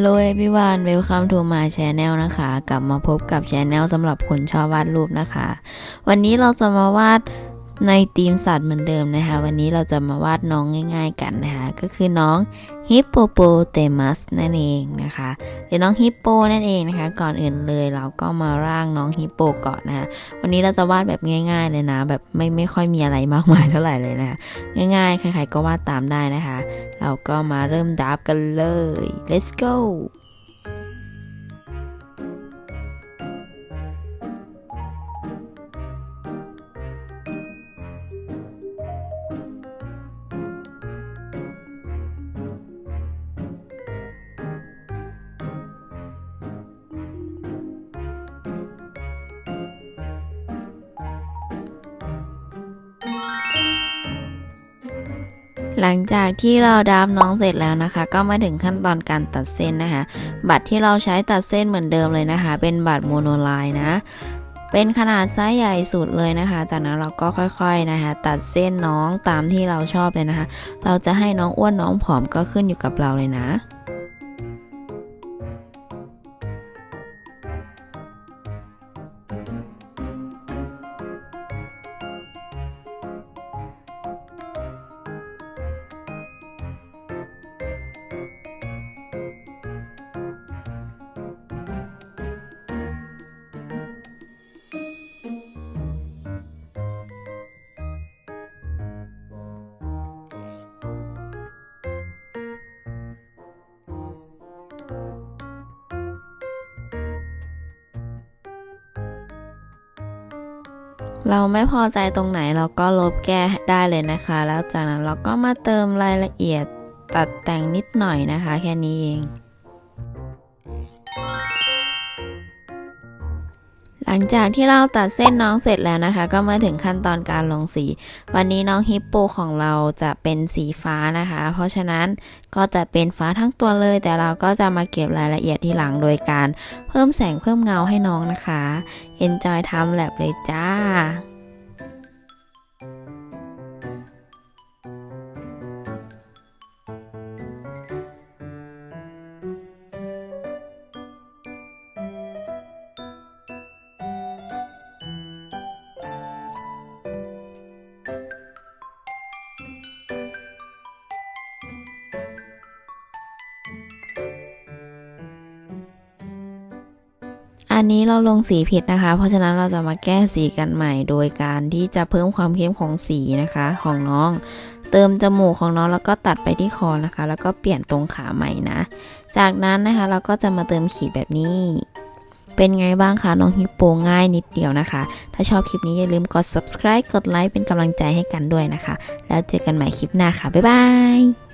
Hello everyone welcome to my channel นะคะ กลับมาพบกับชแนลสำหรับคนชอบวาดรูปนะคะ วันนี้เราจะมาวาด ในธีมสัตว์เหมือนเดิมนะคะ วันนี้เราจะมาวาดน้องง่าย ๆ กันนะคะ ก็คือน้องฮิปโปโปเตมัสนั่นเองนะคะหรือน้องฮิปโปนั่นเองนะคะ ก่อนอื่นเลยเราก็มาร่างน้องฮิปโปก่อนนะคะวันนี้เราจะวาดแบบง่าย ๆ เลยนะ แบบไม่ไม่ค่อยมีอะไรมากมายเท่าไหร่เลยนะคะง่ายๆ ใครๆก็วาดตามได้นะคะ เราก็มาเริ่มดับกันเลย let's go หลังจากที่เราดับน้องเสร็จแล้วนะคะ ก็มาถึงขั้นตอนการตัดเส้นนะคะ บัตรที่เราใช้ตัดเส้นเหมือนเดิมเลยนะคะ เป็นบัตรโมโนไลน์นะ เป็นขนาดไซส์ใหญ่สุดเลยนะคะ จากนั้นเราก็ค่อยๆนะคะ ตัดเส้นน้องตามที่เราชอบเลยนะคะ เราจะให้น้องอ้วนน้องผอมก็ขึ้นอยู่กับเราเลยนะ เราไม่พอใจตรงไหนเราก็ลบแก้ได้เลยนะคะ แล้วจากนั้นเราก็มาเติมรายละเอียดตัดแต่งนิดหน่อยนะคะ แค่นี้เอง หลังจากที่เราตัดเส้นน้องเสร็จแล้วนะคะ ก็มาถึงขั้นตอนการลงสี วันนี้น้องฮิปโปของเราจะเป็นสีฟ้านะคะ เพราะฉะนั้นก็จะเป็นฟ้าทั้งตัวเลย แต่เราก็จะมาเก็บรายละเอียดที่หลังโดยการเพิ่มแสงเพิ่มเงาให้น้องนะคะ Enjoy ทำแลบเลยจ้า อันนี้เราลงสีผิดนะคะ เพราะฉะนั้นเราจะมาแก้สีกันใหม่ โดยการที่จะเพิ่มความเข้มของสีนะคะของน้อง เติมจมูกของน้องแล้วก็ตัดไปที่คอนะคะ แล้วก็เปลี่ยนตรงขาใหม่นะ จากนั้นนะคะเราก็จะมาเติมขีดแบบนี้ เป็นไงบ้างคะน้องฮิปโปง่ายนิดเดียวนะคะ ถ้าชอบคลิปนี้อย่าลืมกด subscribe กดไลค์เป็นกำลังใจให้กันด้วยนะคะ แล้วเจอกันใหม่คลิปหน้าค่ะบ๊ายบาย